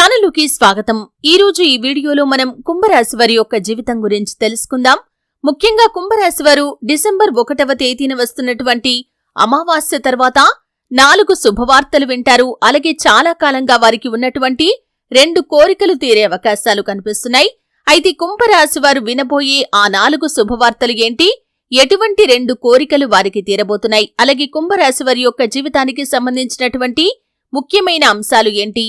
ఛానల్లోకి స్వాగతం. ఈ రోజు ఈ వీడియోలో మనం కుంభరాశి వారి యొక్క జీవితం గురించి తెలుసుకుందాం. ముఖ్యంగా కుంభరాశి వారు డిసెంబర్ ఒకటవ తేదీన వస్తున్నటువంటి అమావాస్య తర్వాత నాలుగు శుభవార్తలు వింటారు. అలాగే చాలా కాలంగా వారికి ఉన్నటువంటి రెండు కోరికలు తీరే అవకాశాలు కనిపిస్తున్నాయి. అయితే కుంభరాశి వారు వినబోయే ఆ నాలుగు శుభవార్తలు ఏంటి? ఎటువంటి రెండు కోరికలు వారికి తీరబోతున్నాయి? అలాగే కుంభరాశి వారి యొక్క జీవితానికి సంబంధించినటువంటి ముఖ్యమైన అంశాలు ఏంటి?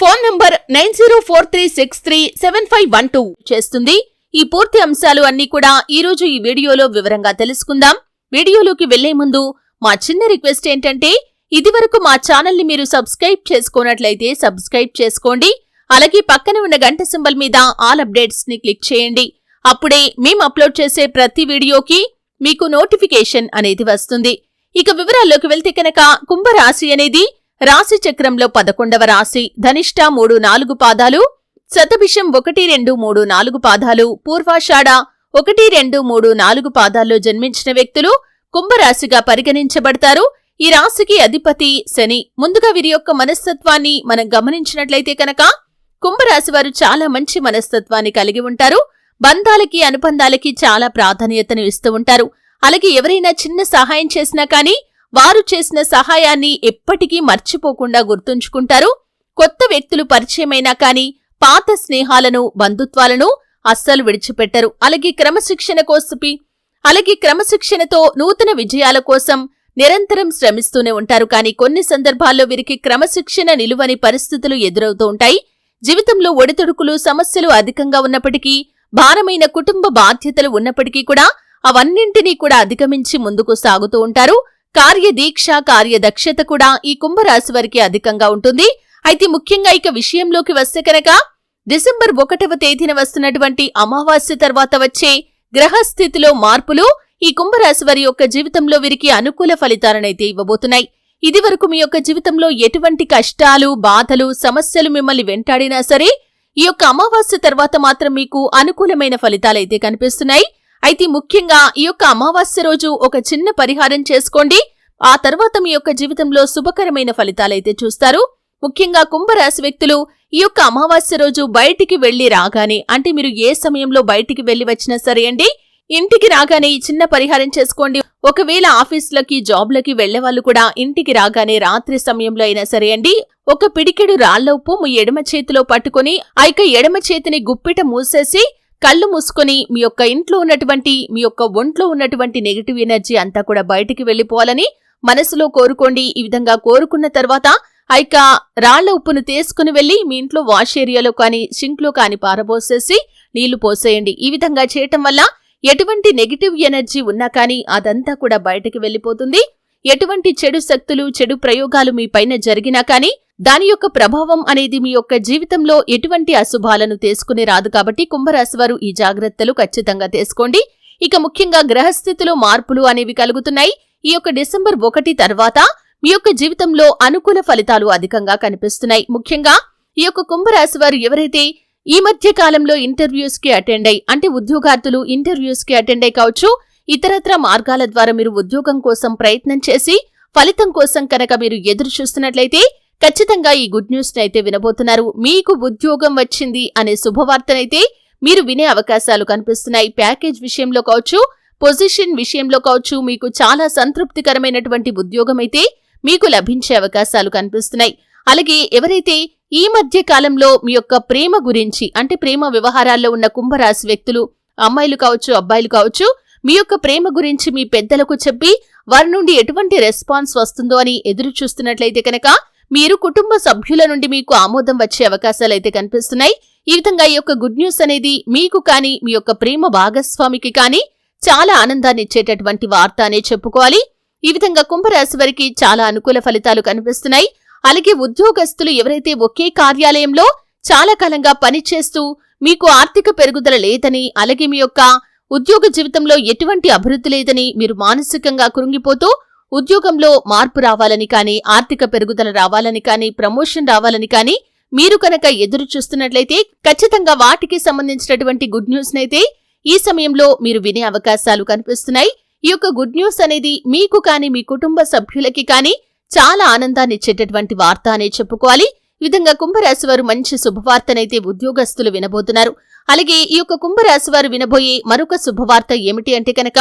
Phone number nine zero four three six three seven five one two చేస్తుంది. ఈ పూర్తి అంశాలు అన్ని కూడా ఈ రోజు ఈ వీడియోలో వివరంగా తెలుసుకుందాం. వీడియోలోకి వెళ్ళే ముందు మా చిన్న రిక్వెస్ట్ ఏంటంటే ఇదివరకు మా ఛానల్ని మీరు సబ్స్క్రైబ్ చేసుకున్నట్లయితే సబ్స్క్రైబ్ చేసుకోండి. అలాగే పక్కన ఉన్న గంట సింబల్ మీద ఆల్ అప్డేట్స్ని క్లిక్ చేయండి. అప్పుడే మేము అప్లోడ్ చేసే ప్రతి వీడియోకి మీకు నోటిఫికేషన్ అనేది వస్తుంది. ఇక వివరాల్లోకి వెళ్తే కనుక కుంభరాశి అనేది రాశి చక్రంలో పదకొండవ రాశి ధనిష్ట మూడు నాలుగు పాదాలు శతభిషం ఒకటి రెండు మూడు నాలుగు పాదాలు పూర్వాషాఢ ఒకటి రెండు మూడు నాలుగు పాదాల్లో జన్మించిన వ్యక్తులు కుంభరాశిగా పరిగణించబడతారు. ఈ రాశికి అధిపతి శని. ముందుగా వీరి యొక్క మనస్తత్వాన్ని మనం గమనించినట్లయితే కనుక కుంభరాశి వారు చాలా మంచి మనస్తత్వాన్ని కలిగి ఉంటారు. బంధాలకి అనుబంధాలకి చాలా ప్రాధాన్యతను ఇస్తూ ఉంటారు. అలాగే ఎవరైనా చిన్న సహాయం చేసినా కానీ వారు చేసిన సహాయాన్ని ఎప్పటికీ మర్చిపోకుండా గుర్తుంచుకుంటారు. కొత్త వ్యక్తులు పరిచయమైనా కాని పాత స్నేహాలను బంధుత్వాలను అస్సలు విడిచిపెట్టరు. అలాగే క్రమశిక్షణ కోసపి అలాగే క్రమశిక్షణతో నూతన విజయాల కోసం నిరంతరం శ్రమిస్తూనే ఉంటారు. కానీ కొన్ని సందర్భాల్లో వీరికి క్రమశిక్షణ నిలువని పరిస్థితులు ఎదురవుతూ ఉంటాయి. జీవితంలో ఒడిదుడుకులు సమస్యలు అధికంగా ఉన్నప్పటికీ భారమైన కుటుంబ బాధ్యతలు ఉన్నప్పటికీ కూడా అవన్నింటినీ కూడా అధిగమించి ముందుకు సాగుతూ ఉంటారు. కార్యదీక్ష కార్యదక్షత కూడా ఈ కుంభరాశి వారికి అధికంగా ఉంటుంది. అయితే ముఖ్యంగా ఇక విషయంలోకి వస్తే కనుక డిసెంబర్ ఒకటవ తేదీన వస్తున్నటువంటి అమావాస్య తర్వాత వచ్చే గ్రహస్థితిలో మార్పులు ఈ కుంభరాశి వారి యొక్క జీవితంలో వీరికి అనుకూల ఫలితాలనైతే ఇవ్వబోతున్నాయి. ఇది వరకు మీ యొక్క జీవితంలో ఎటువంటి కష్టాలు బాధలు సమస్యలు మిమ్మల్ని వెంటాడినా సరే ఈ యొక్క అమావాస్య తర్వాత మాత్రం మీకు అనుకూలమైన ఫలితాలైతే కనిపిస్తున్నాయి. అయితే ముఖ్యంగా ఈ యొక్క అమావాస్య రోజు ఒక చిన్న పరిహారం చేసుకోండి. ఆ తర్వాత మీ యొక్క జీవితంలో శుభకరమైన ఫలితాలైతే చూస్తారు. ముఖ్యంగా కుంభరాశి వ్యక్తులు ఈ యొక్క అమావాస్య రోజు బయటికి వెళ్ళి రాగానే అంటే మీరు ఏ సమయంలో బయటికి వెళ్ళి వచ్చినా సరే అండి ఇంటికి రాగానే ఈ చిన్న పరిహారం చేసుకోండి. ఒకవేళ ఆఫీసులకి జాబ్లకి వెళ్ళే వాళ్ళు కూడా ఇంటికి రాగానే రాత్రి సమయంలో అయినా సరే అండి ఒక పిడికెడు రాళ్ళ ఉప్పు మీ ఎడమ చేతిలో పట్టుకుని ఆ యొక్క ఎడమ చేతిని గుప్పిట మూసేసి కళ్ళు మూసుకొని మీ యొక్క ఇంట్లో ఉన్నటువంటి మీ యొక్క ఒంట్లో ఉన్నటువంటి నెగిటివ్ ఎనర్జీ అంతా కూడా బయటికి వెళ్ళిపోవాలని మనసులో కోరుకోండి. ఈ విధంగా కోరుకున్న తర్వాత ఐక రాళ్ళ ఉప్పును తీసుకుని వెళ్ళి మీ ఇంట్లో వాష్ ఏరియాలో కానీ సింక్లో కానీ పారబోసేసి నీళ్ళు పోసేయండి. ఈ విధంగా చేయటం వల్ల ఎటువంటి నెగిటివ్ ఎనర్జీ ఉన్నా కానీ అదంతా కూడా బయటకు వెళ్ళిపోతుంది ఎటువంటి చెడు శక్తులు చెడు ప్రయోగాలు మీ పైన జరిగినా కానీ దాని యొక్క ప్రభావం అనేది మీ యొక్క జీవితంలో ఎటువంటి అశుభాలను తీసుకుని రాదు కాబట్టి కుంభరాశి వారు ఈ జాగ్రత్తలు ఖచ్చితంగా తీసుకోండి. ఇక ముఖ్యంగా గ్రహస్థితిలో మార్పులు అనేవి కలుగుతున్నాయి. ఈ యొక్క డిసెంబర్ ఒకటి తర్వాత మీ యొక్క జీవితంలో అనుకూల ఫలితాలు అధికంగా కనిపిస్తున్నాయి. ముఖ్యంగా ఈ యొక్క కుంభరాశి వారు ఎవరైతే ఈ మధ్య కాలంలో ఇంటర్వ్యూస్కి అటెండ్ అయి అంటే ఉద్యోగార్థులు ఇంటర్వ్యూస్కి అటెండ్ అయి కావచ్చు ఇతరత్ర మార్గాల ద్వారా మీరు ఉద్యోగం కోసం ప్రయత్నం చేసి ఫలితం కోసం కనుక మీరు ఎదురు చూస్తున్నట్లయితే ఖచ్చితంగా ఈ గుడ్ న్యూస్ అయితే వినబోతున్నారు. మీకు ఉద్యోగం వచ్చింది అనే శుభవార్తనైతే మీరు వినే అవకాశాలు కనిపిస్తున్నాయి. ప్యాకేజ్ విషయంలో కావచ్చు పొజిషన్ విషయంలో కావచ్చు మీకు చాలా సంతృప్తికరమైనటువంటి ఉద్యోగం అయితే మీకు లభించే అవకాశాలు కనిపిస్తున్నాయి. అలాగే ఎవరైతే ఈ మధ్య కాలంలో మీ యొక్క ప్రేమ గురించి అంటే ప్రేమ వ్యవహారాల్లో ఉన్న కుంభరాశి వ్యక్తులు అమ్మాయిలు కావచ్చు అబ్బాయిలు కావచ్చు మీ యొక్క ప్రేమ గురించి మీ పెద్దలకు చెప్పి వారి నుండి ఎటువంటి రెస్పాన్స్ వస్తుందో అని ఎదురు చూస్తున్నట్లయితే కనుక మీరు కుటుంబ సభ్యుల నుండి మీకు ఆమోదం వచ్చే అవకాశాలు అయితే కనిపిస్తున్నాయి. ఈ విధంగా ఈ యొక్క గుడ్ న్యూస్ అనేది మీకు కానీ మీ యొక్క ప్రేమ భాగస్వామికి కానీ చాలా ఆనందాన్ని ఇచ్చేటటువంటి వార్త అనే చెప్పుకోవాలి. ఈ విధంగా కుంభరాశి వారికి చాలా అనుకూల ఫలితాలు కనిపిస్తున్నాయి. అలాగే ఉద్యోగస్తులు ఎవరైతే ఒకే కార్యాలయంలో చాలా కాలంగా పనిచేస్తూ మీకు ఆర్థిక పెరుగుదల లేదని అలాగే మీ యొక్క ఉద్యోగ జీవితంలో ఎటువంటి అభివృద్ధి లేదని మీరు మానసికంగా కురుంగిపోతూ ఉద్యోగంలో మార్పు రావాలని కానీ ఆర్థిక పెరుగుదల రావాలని కానీ ప్రమోషన్ రావాలని కానీ మీరు కనుక ఎదురు చూస్తున్నట్లయితే ఖచ్చితంగా వాటికి సంబంధించినటువంటి గుడ్ న్యూస్ నైతే ఈ సమయంలో మీరు వినే అవకాశాలు కనిపిస్తున్నాయి. ఈ యొక్క గుడ్ న్యూస్ అనేది మీకు కానీ మీ కుటుంబ సభ్యులకి కానీ చాలా ఆనందాన్ని ఇచ్చేటటువంటి వార్త అనే చెప్పుకోవాలి. ఈ విధంగా కుంభరాశి వారు మంచి శుభవార్తనైతే ఉద్యోగస్తులు వినబోతున్నారు. అలాగే ఈ యొక్క కుంభరాశి వారు వినబోయే మరొక శుభవార్త ఏమిటి అంటే కనుక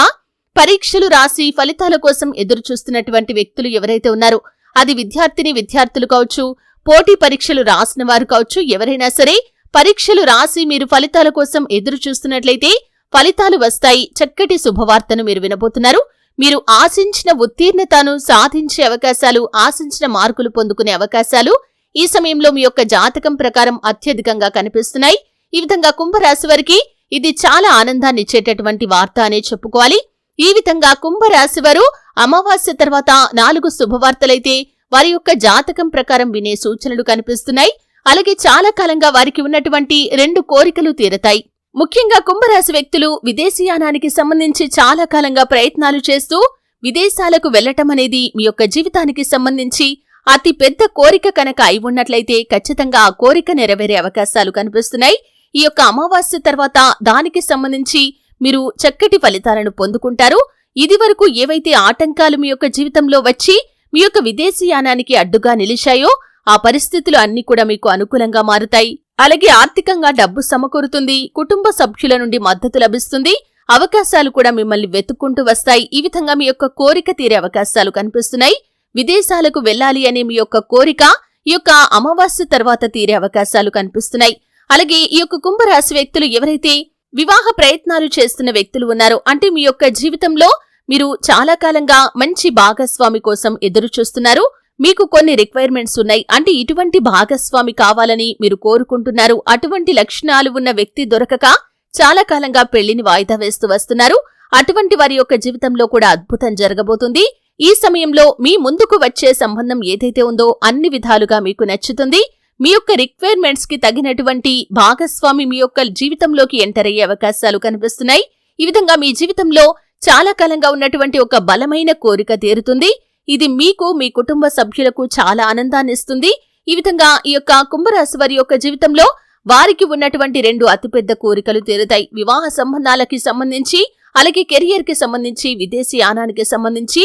పరీక్షలు రాసి ఫలితాల కోసం ఎదురు చూస్తున్నటువంటి వ్యక్తులు ఎవరైతే ఉన్నారో అది విద్యార్థిని విద్యార్థులు కావచ్చు పోటీ పరీక్షలు రాసిన వారు కావచ్చు ఎవరైనా సరే పరీక్షలు రాసి మీరు ఫలితాల కోసం ఎదురు చూస్తున్నట్లయితే ఫలితాలు వస్తాయి. చక్కటి శుభవార్తను మీరు వినబోతున్నారు. మీరు ఆశించిన ఉత్తీర్ణతను సాధించే అవకాశాలు ఆశించిన మార్కులు పొందుకునే అవకాశాలు ఈ సమయంలో మీ యొక్క జాతకం ప్రకారం అత్యధికంగా కనిపిస్తున్నాయి. ఈ విధంగా కుంభరాశి వారికి ఇది చాలా ఆనందాన్ని ఇచ్చేటటువంటి వార్త అనే చెప్పుకోవాలి. ఈ విధంగా కుంభరాశి వారు అమావాస్య తర్వాత నాలుగు శుభవార్తలైతే వారి యొక్క జాతకం ప్రకారం వినే సూచనలు కనిపిస్తున్నాయి. అలాగే చాలా కాలంగా వారికి ఉన్నటువంటి రెండు కోరికలు తీరతాయి. ముఖ్యంగా కుంభరాశి వ్యక్తులు విదేశీయానానికి సంబంధించి చాలా కాలంగా ప్రయత్నాలు చేస్తూ విదేశాలకు వెళ్ళటం అనేది మీ యొక్క జీవితానికి సంబంధించి అతి పెద్ద కోరిక కనుక అయి ఉన్నట్లయితే ఖచ్చితంగా ఆ కోరిక నెరవేరే అవకాశాలు కనిపిస్తున్నాయి. ఈ యొక్క అమావాస్య తర్వాత దానికి సంబంధించి మీరు చక్కటి ఫలితాలను పొందుకుంటారు. ఇది వరకు ఏవైతే ఆటంకాలు మీ యొక్క జీవితంలో వచ్చి మీ యొక్క విదేశీయానానికి అడ్డుగా నిలిచాయో ఆ పరిస్థితులు అన్ని కూడా మీకు అనుకూలంగా మారుతాయి. అలాగే ఆర్థికంగా డబ్బు సమకూరుతుంది కుటుంబ సభ్యుల నుండి మద్దతు లభిస్తుంది అవకాశాలు కూడా మిమ్మల్ని వెతుక్కుంటూ వస్తాయి. ఈ విధంగా మీ యొక్క కోరిక తీరే అవకాశాలు కనిపిస్తున్నాయి. విదేశాలకు వెళ్ళాలి అనే మీ యొక్క కోరిక ఈ యొక్క అమావాస్య తర్వాత తీరే అవకాశాలు కనిపిస్తున్నాయి. అలాగే ఈ యొక్క కుంభరాశి వ్యక్తులు ఎవరైతే వివాహ ప్రయత్నాలు చేస్తున్న వ్యక్తులు ఉన్నారో అంటే మీ యొక్క జీవితంలో మీరు చాలా కాలంగా మంచి భాగస్వామి కోసం ఎదురు చూస్తున్నారు. మీకు కొన్ని రిక్వైర్మెంట్స్ ఉన్నాయి. అంటే ఇటువంటి భాగస్వామి కావాలని మీరు కోరుకుంటున్నారు. అటువంటి లక్షణాలు ఉన్న వ్యక్తి దొరకక చాలా కాలంగా పెళ్ళిని వాయిదా వేస్తూ వస్తున్నారు. అటువంటి వారి యొక్క జీవితంలో కూడా అద్భుతం జరగబోతుంది. ఈ సమయంలో మీ ముందుకు వచ్చే సంబంధం ఏదైతే ఉందో అన్ని విధాలుగా మీకు నచ్చుతుంది. మీ యొక్క రిక్వైర్మెంట్స్కి తగినటువంటి భాగస్వామి మీ యొక్క జీవితంలోకి ఎంటర్ అయ్యే అవకాశాలు కనిపిస్తున్నాయి. ఈ విధంగా మీ జీవితంలో చాలా కాలంగా ఉన్నటువంటి ఒక బలమైన కోరిక తీరుతుంది. ఇది మీకు మీ కుటుంబ సభ్యులకు చాలా ఆనందాన్ని ఇస్తుంది. ఈ విధంగా ఈ యొక్క కుంభరాశి వారి యొక్క జీవితంలో వారికి ఉన్నటువంటి రెండు అతిపెద్ద కోరికలు తీరుతాయి. వివాహ సంబంధాలకి సంబంధించి అలాగే కెరియర్కి సంబంధించి విదేశీ యానానికి సంబంధించి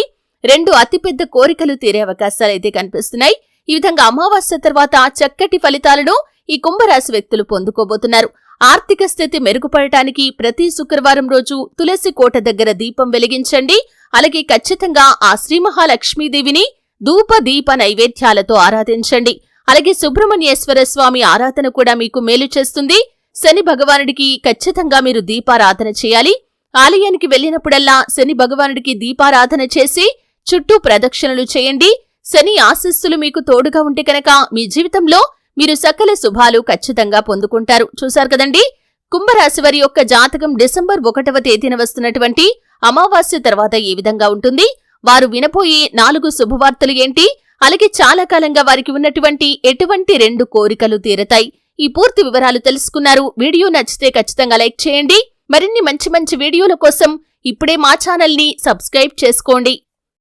రెండు అతిపెద్ద కోరికలు తీరే అవకాశాలు అయితే కనిపిస్తున్నాయి. ఈ విధంగా అమావాస్య తర్వాత చక్కటి ఫలితాలను ఈ కుంభరాశి వ్యక్తులు పొందుకోబోతున్నారు. ఆర్థిక స్థితి మెరుగుపడటానికి ప్రతి శుక్రవారం రోజు తులసి కోట దగ్గర దీపం వెలిగించండి. అలాగే ఖచ్చితంగా ఆ శ్రీ మహాలక్ష్మీదేవిని ధూప దీప నైవేద్యాలతో ఆరాధించండి. అలాగే సుబ్రహ్మణ్యేశ్వర స్వామి ఆరాధన కూడా మీకు మేలు చేస్తుంది. శని భగవానుడికి ఖచ్చితంగా మీరు దీపారాధన చేయాలి. ఆలయానికి వెళ్ళినప్పుడల్లా శని భగవానుడికి దీపారాధన చేసి చుట్టూ ప్రదక్షిణలు చేయండి. శని ఆశస్సులు మీకు తోడుగా ఉంటే కనుక మీ జీవితంలో మీరు సకల శుభాలు ఖచ్చితంగా పొందుకుంటారు. చూశారు కదండి? కుంభరాశి వారి యొక్క జాతకం డిసెంబర్ ఒకటవ తేదీన వస్తున్నటువంటి అమావాస్య తర్వాత ఏ విధంగా ఉంటుంది? వారు వినపోయే నాలుగు శుభవార్తలు ఏంటి? అలాగే చాలా కాలంగా వారికి ఉన్నటువంటి ఎటువంటి రెండు కోరికలు తీరతాయి? ఈ పూర్తి వివరాలు తెలుసుకున్నారు. వీడియో నచ్చితే ఖచ్చితంగా లైక్ చేయండి. మరిన్ని మంచి మంచి వీడియోల కోసం ఇప్పుడే మా ఛానల్ని సబ్స్క్రైబ్ చేసుకోండి.